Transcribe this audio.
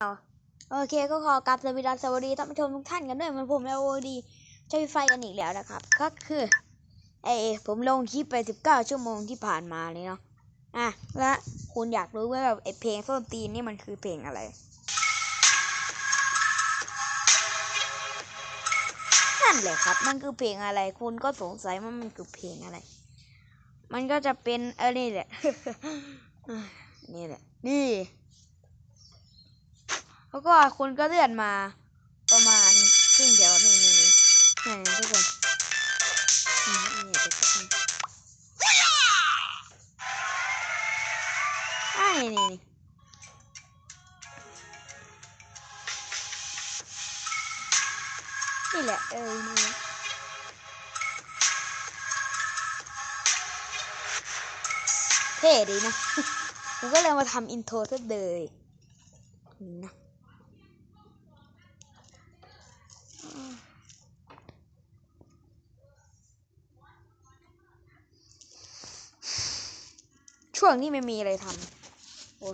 เอาโอเคก็ขอกราบสวัสดีสวัสดีท่านผู้ชมทุกท่านกันด้วยมือนผมแล้วโอดีใช้ไฟกันอีกแล้วนะครับ ก็คือไอผมลงคลิปไป19ชั่วโมงที่ผ่านมาเลยเนาะอะและคุณอยากรู้ว่าแบบไอเพลงส้นตีนนี่มันคือเพลงอะไรนั่นแหละครับ มันคือเพลงอะไร คุณก็สงสัยว่ามันคือเพลงอะไร มันก็จะเป็นเออนี่แหละนี่แหละนี่ แล้วก็คุณก็เลื่อนมาประมาณครึ่งเดียวนี่นี่นี่นี่ทุกคนนี่นี่เดี๋ยวแป๊บนึงอ่านี่นี่นี่แหละเออนี่เท่ดีนะผมก็เลยมาทำอินโทรซะเลยนี่นะ ช่วงนี้ไม่มีอะไรทำโอ้